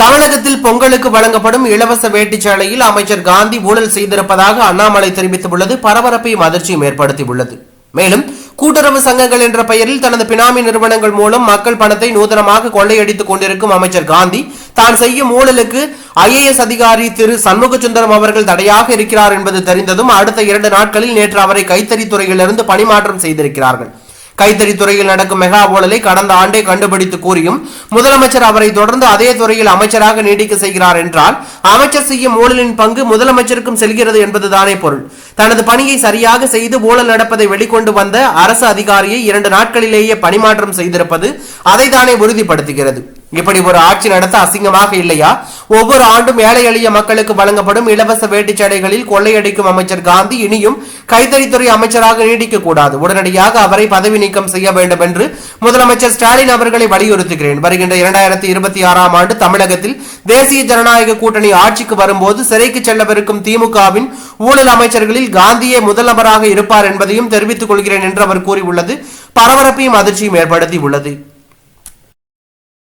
தமிழகத்தில் பொங்கலுக்கு வழங்கப்படும் இலவச வேட்டிச்சாலையில் அமைச்சர் காந்தி ஊழல் செய்திருப்பதாக அண்ணாமலை தெரிவித்துள்ளது. பரபரப்பையும் அதிர்ச்சியும் ஏற்படுத்தியுள்ளது. மேலும் கூட்டுறவு சங்கங்கள் என்ற பெயரில் தனது பினாமி நிறுவனங்கள் மூலம் மக்கள் பணத்தை நூதனமாக கொள்ளையடித்துக் கொண்டிருக்கும் அமைச்சர் காந்தி தான் செய்யும் ஊழலுக்கு ஐஏஎஸ் அதிகாரி திரு சண்முகசுந்தரம் அவர்கள் தடையாக இருக்கிறார் என்பது தெரிந்ததும் அடுத்த இரண்டு நாட்களில் நேற்று அவரை கைத்தறித்துறையிலிருந்து பணிமாற்றம் செய்திருக்கிறார்கள். கைத்தறி துறையில் நடக்கும் மெகா ஊழலை கடந்த ஆண்டே கண்டுபிடித்து கூறியும் முதலமைச்சர் அவரை தொடர்ந்து அதே துறையில் அமைச்சராக நீடிக்க செய்கிறார் என்றால் அமைச்சர் செய்யும் ஊழலின் பங்கு முதலமைச்சருக்கும் செல்கிறது என்பதுதானே பொருள். தனது பணியை சரியாக செய்து ஊழல் நடப்பதை வெளிக்கொண்டு வந்த அரசு அதிகாரியை இரண்டு நாட்களிலேயே பணிமாற்றம் செய்திருப்பது அதை தானே உறுதிப்படுத்துகிறது. இப்படி ஒரு ஆட்சி நடத்த அசிங்கமாக இல்லையா? ஒவ்வொரு ஆண்டும் ஏழை எளிய மக்களுக்கு வழங்கப்படும் இலவச வேட்டிச் சேலைகளில் கொள்ளையடிக்கும் அமைச்சர் காந்தி இனியும் கைத்தறித்துறை அமைச்சராக நீடிக்க கூடாது. உடனடியாக அவரை பதவி நீக்கம் செய்ய வேண்டும் என்று முதலமைச்சர் ஸ்டாலின் அவர்களை வலியுறுத்துகிறேன். வருகின்ற இரண்டாயிரத்தி இருபத்தி ஆறாம் ஆண்டு தமிழகத்தில் தேசிய ஜனநாயக கூட்டணி ஆட்சிக்கு வரும்போது சிறைக்கு செல்லவிருக்கும் திமுகவின் ஊழல் அமைச்சர்களில் காந்தியே முதல் நபராக இருப்பார் என்பதையும் தெரிவித்துக் கொள்கிறேன் என்று அவர் கூறியுள்ளது. பரபரப்பையும் அதிர்ச்சியும் ஏற்படுத்தி உள்ளது